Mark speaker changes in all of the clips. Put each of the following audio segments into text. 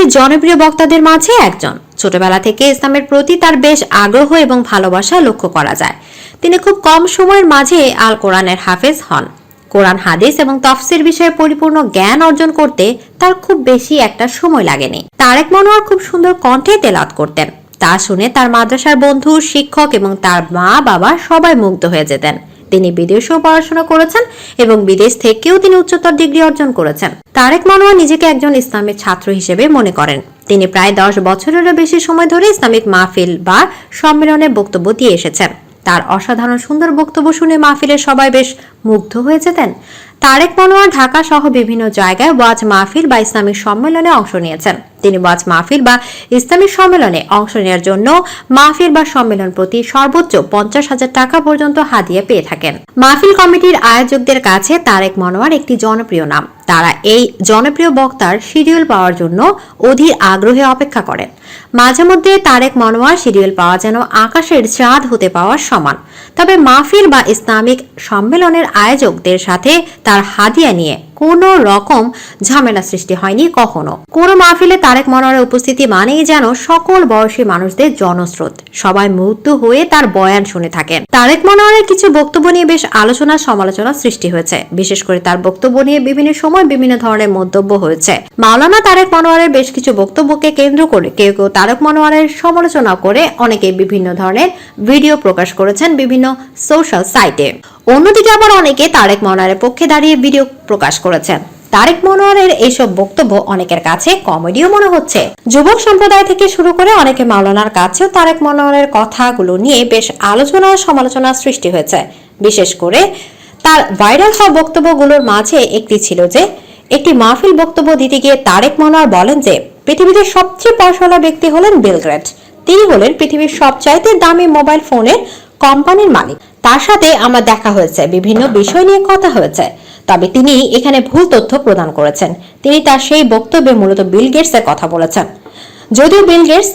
Speaker 1: বেশি জনপ্রিয় বক্তাদের মাঝে একজন। ছোটবেলা থেকে ইসলামের প্রতি তার বেশ আগ্রহ এবং ভালোবাসা লক্ষ্য করা যায়। তিনি খুব কম সময়ের মাঝে আল কোরআনের হাফেজ হন। কোরআন, হাদিস এবং তফসির বিষয়ে পরিপূর্ণ জ্ঞান অর্জন করতে তার খুব বেশি একটা সময় লাগেনি। তারেক মনোয়ার খুব সুন্দর কণ্ঠে তেলাওয়াত করতেন। তা শুনে তার মাদ্রাসার বন্ধু, শিক্ষক এবং তার মা বাবা সবাই মুগ্ধ হয়ে যেতেন। তিনি বিদেশেও পড়াশোনা করেছেন এবং বিদেশ থেকেও তিনি উচ্চতর ডিগ্রি অর্জন করেছেন। তারেক মানোয়া নিজেকে একজন ইসলামের ছাত্র হিসেবে মনে করেন। তিনি প্রায় দশ বছরেরও বেশি সময় ধরে ইসলামিক মাহফিল বা সম্মেলনে বক্তব্য দিয়ে এসেছেন। তার অসাধারণ সুন্দর বক্তব্য শুনে মাহফিলের সবাই বেশ মুগ্ধ হয়ে যেতেন। তারেক মনোয়ার ঢাকা সহ বিভিন্ন জায়গায় ওয়াজ মাহফিল বা ইসলামিক সম্মেলনে অংশ নিয়েছেন। তিনি ওয়াজ মাহফিল বা ইসলামিক সম্মেলনে অংশ নেওয়ার জন্য মাহফিল বা সম্মেলন প্রতি সর্বোচ্চ পঞ্চাশ হাজার টাকা পর্যন্ত হাদিয়া পেয়ে থাকেন। মাহফিল কমিটির আয়োজকদের কাছে তারেক মনোয়ার একটি জনপ্রিয় নাম। তারা এই জনপ্রিয় বক্তার শিডিউল পাওয়ার জন্য অধীর আগ্রহে অপেক্ষা করেন। মাঝে মধ্যে তারেক মনোয়ার সিরিয়াল পাওয়া যেন আকাশের চাঁদ হতে পাওয়ার সমান। তবে মাহফিল বা ইসলামিক সম্মেলনের আয়োজকদের সাথে তার হাদিয়া নিয়ে কোনো রকম ঝামেলা সৃষ্টি হয়নি কখনো। কোনো মাহফিলে তারেক মনোয়ারের উপস্থিতি মানেই যেন সকল বয়সী মানুষদের জনস্রোত। সবাই মুগ্ধ হয়ে তার বয়ান শুনে থাকেন। তারেক মনোয়ারের কিছু বক্তব্য নিয়ে বেশ আলোচনা সমালোচনা সৃষ্টি হয়েছে। বিশেষ করে তার বক্তব্য নিয়ে বিভিন্ন সময় বিভিন্ন ধরনের মন্তব্য হয়েছে। মাওলানা তারেক মনোয়ারের বেশ কিছু বক্তব্যকে কেন্দ্র করে কেউ কেউ তারেক মনোয়ারের সমালোচনা করে অনেকে বিভিন্ন ধরনের ভিডিও প্রকাশ করেছেন বিভিন্ন সোশ্যাল সাইটে। অন্যদিকে আবার অনেকে তারেক মনোয়ারের পক্ষে দাঁড়িয়ে ভিডিও প্রকাশ করেছেন। তারেক মনোয়ারের এইসব বক্তব্য অনেকের কাছে কমেডিও মনে হচ্ছে। যুবক সম্প্রদায় থেকে শুরু করে অনেকে মাওলানার কাছেও তারেক মনোয়ারের কথাগুলো নিয়ে বেশ আলোচনা সমালোচনার সৃষ্টি হয়েছে। বিশেষ করে তার ভাইরাল হওয়া বক্তব্যগুলোর মাঝে একটি ছিল যে, একটি মাহফিল বক্তব্য দিতে গিয়ে তারেক মনোয়ার বলেন যে, পৃথিবীতে সবচেয়ে পয়সাওয়ালা ব্যক্তি হলেন বিল গ্রেট তিনি হলেন পৃথিবীর সবচাইতে দামি মোবাইল ফোনের কোম্পানির মালিক। তার সাথে আমার দেখা হয়েছে, বিভিন্ন বিষয় নিয়ে কথা হয়েছে। তবে তিনি এখানে ভুল তথ্য প্রদান করেছেন। তিনি তার সেই বক্তব্যে মূলত বিল গেটসের কথা বলেছেন। যদিও বিল গেটস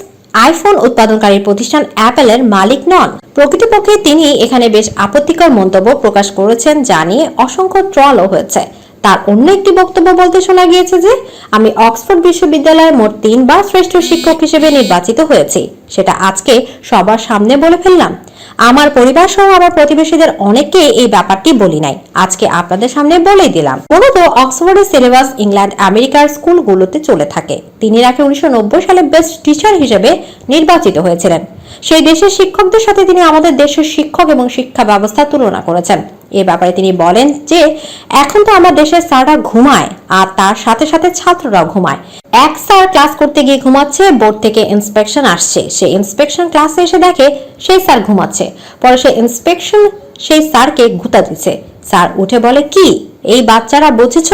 Speaker 1: আইফোন উৎপাদনকারী প্রতিষ্ঠান অ্যাপেলের মালিক নন, প্রকৃতপক্ষে তিনি এখানে বেশ আপত্তিকর মন্তব্য প্রকাশ করেছেন, যা নিয়ে অসংখ্য ট্রলও হয়েছে। তার অন্য একটি বক্তব্য বলতে শোনা গিয়েছে যে, আমি অক্সফোর্ড বিশ্ববিদ্যালয়ের মোট তিনবার শ্রেষ্ঠ শিক্ষক হিসেবে নির্বাচিত হয়েছি। সেটা আজকে সবার সামনে বলে ফেললাম। আমার পরিবার সহ আমার প্রতিবেশীদের অনেককে এই ব্যাপারটি বলি নাই। আজকে আপনাদের সামনে বলেই দিলাম। মূলত অক্সফোর্ডের সিলেবাস ইংল্যান্ড আমেরিকার স্কুলগুলোতে চলে থাকে। তিনি নাকি উনিশশো নব্বই সালে বেস্ট টিচার হিসেবে নির্বাচিত হয়েছিলেন। সেই দেশের শিক্ষকদের সাথে তিনি আমাদের দেশের শিক্ষক এবং শিক্ষা ব্যবস্থা তুলনা করেছেন। এ ব্যাপারে তিনি বলেন যে, এখন তো আমার দেশের স্যাররা ঘুমায়, আর তার সাথে সাথে ছাত্ররাও ঘুমায়। এক স্যার ক্লাস করতে গিয়ে ঘুমাচ্ছে, বোর্ড থেকে ইন্সপেকশন আসছে। সে ইন্সপেকশন ক্লাসে এসে দেখে সেই স্যার ঘুমাচ্ছে। পরে সে ইন্সপেকশন সেই স্যারকে গুতা দিচ্ছে। স্যার উঠে বলে, কি? এই বাচ্চারা বুঝেছ?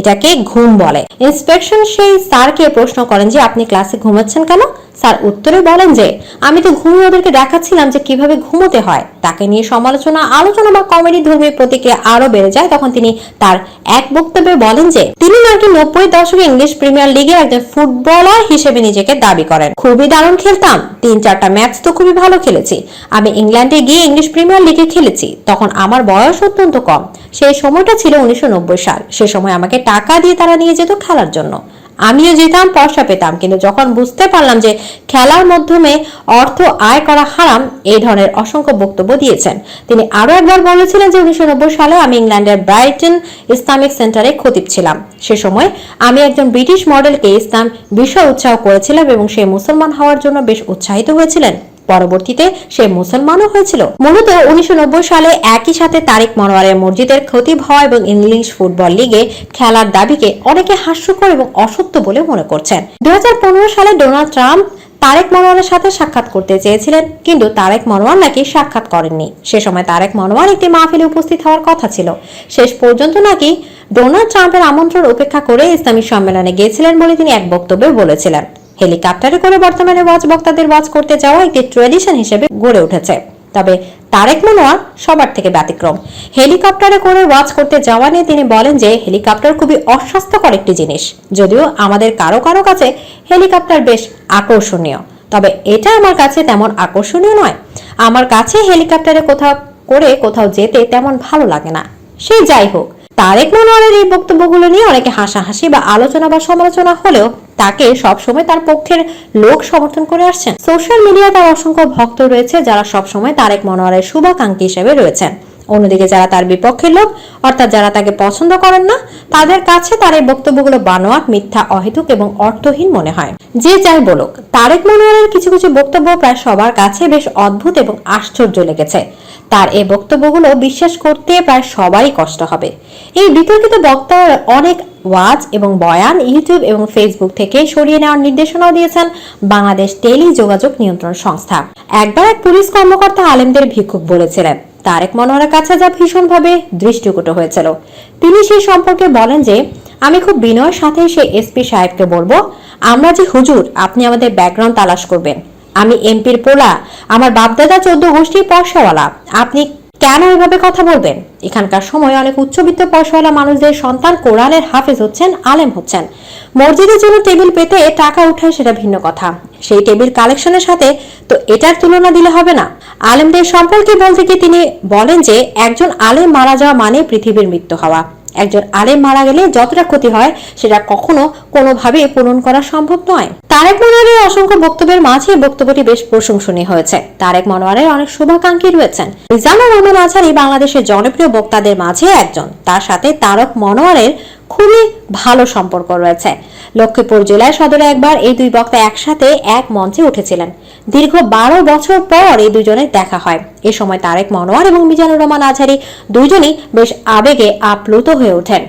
Speaker 1: এটাকে ঘুম বলে। ইন্সপেকশন সেই স্যারকে প্রশ্ন করেন যে, আপনি ক্লাসে ঘুমাচ্ছেন কেন? স্যার, উত্তরে বলেন যে, আমি তো ঘুমিয়ে ওদেরকে দেখাচ্ছিলাম যে কীভাবে ঘুমোতে হয়। তাকে নিয়ে সমালোচনা, আলোচনা বা কমেডি ধর্মীয় প্রতিক্রিয়া আরও বেড়ে যায়। তখন তিনি তার এক বক্তব্যে বলেন যে, তিনি নাকি নব্বই দশকে ইংলিশ প্রিমিয়ার লিগে একজন ফুটবলার হিসেবে নিজেকে দাবি করেন। খুবই দারুণ খেলতাম। তিন চারটা ম্যাচ তো খুবই ভালো খেলেছি। আমি ইংল্যান্ডে গিয়ে ইংলিশ প্রিমিয়ার লিগে খেলেছি। তখন আমার বয়স অত্যন্ত কম। সেই সময়টা ছিল উনিশশো নব্বই সাল। সে সময় আমাকে টাকা দিয়ে তারা নিয়ে যেত খেলার জন্য। আমিও যেতাম পয়সা পেতাম। কিন্তু যখন বুঝতে পারলাম যে খেলার মাধ্যমে অর্থ আয় করা হারাম, এই ধরনের অসংখ্য বক্তব্য দিয়েছেন। তিনি আরও একবার বলেছিলেন যে উনিশশো নব্বই সালে আমি ইংল্যান্ডের ব্রাইটন ইসলামিক সেন্টারে খতিব ছিলাম। সে সময় আমি একজন ব্রিটিশ মডেলকে ইসলাম বিষয় উৎসাহ করেছিলাম এবং সে মুসলমান হওয়ার জন্য বেশ উৎসাহিত হয়েছিলেন। পরবর্তীতে সে মুসলমানও হয়েছিল। মূলত উনিশশো সালে একই সাথে তারিক মনোয়ারের মসজিদের খতিব হওয়া এবং ইংলিশ ফুটবল লিগে খেলার দাবিকে অনেকে হাস্যকর এবং অসত্য বলে মনে করছেন। দু সালে ডোনাল্ড ট্রাম্প তারেক মনোয়ারের সাথে সাক্ষাৎ করতে চেয়েছিলেন, কিন্তু তারেক মনোয়ার নাকি সাক্ষাৎ করেননি। সে সময় তারেক মনোয়ার একটি মাহফিলে উপস্থিত হওয়ার কথা ছিল। শেষ পর্যন্ত নাকি ডোনাল্ড ট্রাম্পের আমন্ত্রণ উপেক্ষা করে ইসলামী সম্মেলনে গিয়েছিলেন বলে তিনি এক বক্তব্যে বলেছিলেন। হেলিকপ্টারে করে বর্তমানে ওয়াজ বক্তাদের ওয়াজ করতে যাওয়া একটি ট্রেডিশন হিসেবে গড়ে উঠেছে। তবে তারেক মনোয়ার সবার থেকে ব্যতিক্রম। হেলিকপ্টারে করে ওয়াজ করতে যাওয়া নিয়ে তিনি বলেন যে, হেলিকপ্টার খুবই অস্বাস্থ্যকর একটি জিনিস। যদিও আমাদের কারও কারও কাছে হেলিকপ্টার বেশ আকর্ষণীয়। তবে এটা আমার কাছে তেমন আকর্ষণীয় নয়। আমার কাছে হেলিকপ্টারে কোথাও করে কোথাও যেতে তেমন ভালো লাগে না। সে যাই হোক, তারেক মনোয়ারের এই বক্তব্যগুলো নিয়ে অনেকে হাসাহাসি বা আলোচনা বা সমালোচনা হলেও তাকে সবসময় তার পক্ষের লোক সমর্থন করে আসছেন। সোশ্যাল মিডিয়ায় তার অসংখ্য ভক্ত রয়েছে যারা সবসময় তারেক মনোয়ারের শুভাকাঙ্ক্ষী হিসেবে রয়েছেন। অন্যদিকে যারা তার বিপক্ষের লোক, অর্থাৎ যারা তাকে পছন্দ করেন না, তাদের কাছে তার এই বক্তব্যগুলো বানোয়াট, মিথ্যা, অহেতুক এবং অর্থহীন মনে হয়। যে যাই বলুক, তারেক মনোয়ারের কিছু কিছু বক্তব্য প্রায় সবার কাছে বেশ অদ্ভুত এবং আশ্চর্য লেগেছে। তার এই বক্তব্যগুলো বিশ্বাস করতে প্রায় সবারই কষ্ট হবে। এই বিতর্কিত বক্তার অনেক ওয়াজ এবং বয়ান ইউটিউব এবং ফেসবুক থেকে সরিয়ে নেওয়ার নির্দেশনাও দিয়েছেন বাংলাদেশ টেলি যোগাযোগ নিয়ন্ত্রণ সংস্থা। একবার এক পুলিশ কর্মকর্তা আলেমদের ভিক্ষুক বলেছিলেন তারেক মনোহরের কাছে যা ভীষণভাবে দৃষ্টিকট হয়েছিল। তিনি সেই সম্পর্কে বলেন যে, আমি খুব বিনয়ের সাথে সে এসপি সাহেবকে বলব, আমরা যে হুজুর, আপনি আমাদের ব্যাকগ্রাউন্ড তালাশ করবেন। আমি এমপির পোলা, আমার বাপদাদা চোদ্দ গোষ্ঠীর পয়সাওয়ালা আপনি কেন এভাবে কথা বলবেন? এখানকার সময় অনেক উচ্চবিত্ত পয়সাওয়ালা মানুষদের সন্তান কোরআনের হাফেজ হচ্ছেন, আলেম হচ্ছেন। মসজিদের জন্য টেবিল পেতে টাকা উঠায় সেটা ভিন্ন কথা। সেই টেবিল কালেকশনের সাথে তো এটার তুলনা দিলে হবে না। আলেমদের সম্পর্কে বলতে গিয়ে তিনি বলেন যে, একজন আলেম মারা যাওয়া মানে পৃথিবীর মৃত্যু হওয়া। একজন আলেম মারা গেলে যতটা ক্ষতি হয়, সেটা কখনো কোনোভাবে পূরণ করা সম্ভব নয়। তারেক মনোয়ারের অসংখ্য বক্তব্যের মাঝে বক্তব্যটি বেশ প্রশংসনীয় হয়েছে। তারেক মনোয়ারের অনেক শুভাকাঙ্ক্ষী রয়েছেন। রিজানুর রহমান আছারি বাংলাদেশের জনপ্রিয় বক্তাদের মাঝে একজন। তার সাথে তারক মনোয়ারের খুবই ভালো সম্পর্ক রয়েছে। লক্ষ্মীপুর জেলায় সদরে একবার এই দুই বক্তা একসাথে এক মঞ্চে উঠেছিলেন। দীর্ঘ বারো বছর পর এই দুজনের দেখা হয়। এ সময় তারেক মনোয়ার এবং মিজানুর রহমান আজহারি দুজনই বেশ আবেগে আপ্লুত হয়ে ওঠেন।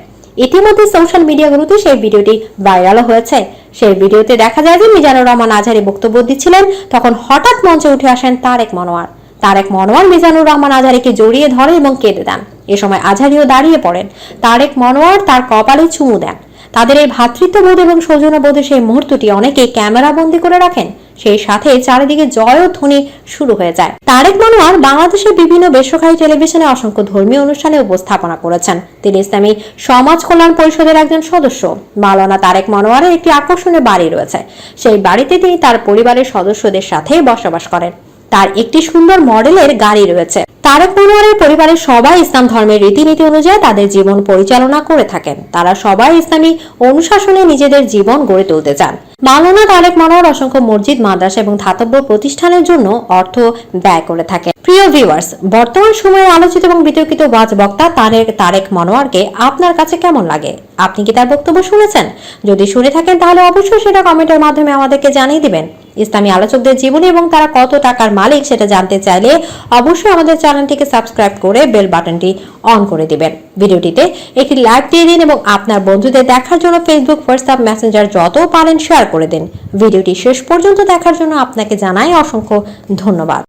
Speaker 1: ইতিমধ্যে সোশ্যাল মিডিয়াগুলোতে সেই ভিডিওটি ভাইরালও হয়েছে। সেই ভিডিওতে দেখা যায় যে মিজানুর রহমান আজহারি বক্তব্য দিচ্ছিলেন, তখন হঠাৎ মঞ্চে উঠে আসেন তারেক মনোয়ার। তারেক মনোয়ার মিজানুর রহমান আজহারিকে জড়িয়ে ধরে এবং কেঁদে দেন। এ সময় আজহারিও দাঁড়িয়ে পড়েন। তারেক মনোয়ার তার কপালে চুমু দেন। তাদের এই ভ্রাতৃত্ববোধ এবং সৌজন্যবোধের সেই মুহূর্তটি অনেকে ক্যামেরা বন্দি করে রাখেন। সেই সাথে চারিদিকে জয়ধ্বনি শুরু হয়ে যায়। তারেক মনোয়ার বাংলাদেশের বিভিন্ন বেসরকারি টেলিভিশনে অসংখ্য ধর্মীয় অনুষ্ঠানে উপস্থাপনা করেছেন। তিনি ইসলামী সমাজ কল্যাণ পরিষদের একজন সদস্য। মাওলানা তারেক মনোয়ারের একটি আকর্ষণীয় বাড়ি রয়েছে। সেই বাড়িতে তিনি তার পরিবারের সদস্যদের সাথে বসবাস করেন। তার একটি সুন্দর মডেলের গাড়ি রয়েছে। তারেক মনোয়ারের পরিবারের সবাই ইসলাম ধর্মের রীতিনীতি অনুযায়ী তাদের জীবন পরিচালনা করে থাকেন। তারা সবাই ইসলামী অনুশাসনে নিজেদের জীবন গড়ে তুলতে চান। মাওলানা তারেক মনোয়ার অসংখ্য মসজিদ, মাদ্রাসা এবং ধাতব্য প্রতিষ্ঠানের জন্য অর্থ ব্যয় করে থাকেন। প্রিয় ভিউয়ার্স, বর্তমান সময়ে আলোচিত এবং বিতর্কিত ওয়াজ বক্তা তারেক তারেক মনোয়ারকে আপনার কাছে কেমন লাগে? আপনি কি তার বক্তব্য শুনেছেন? যদি শুনে থাকেন তাহলে অবশ্যই সেটা কমেন্টের মাধ্যমে আমাদেরকে জানিয়ে দিবেন। ইসলামী আলোচকদের জীবনী এবং তারা কত টাকার মালিক সেটা জানতে চাইলে অবশ্যই আমাদের চ্যানেলটিকে সাবস্ক্রাইব করে বেল বাটনটি অন করে দিবেন। ভিডিওটিতে একটি লাইক দিয়ে দিন এবং আপনার বন্ধুদের দেখার জন্য ফেসবুক হোয়াটসঅ্যাপ মেসেঞ্জার যত পারেন শেয়ার করে দিন। ভিডিওটি শেষ পর্যন্ত দেখার জন্য আপনাকে জানাই অসংখ্য ধন্যবাদ।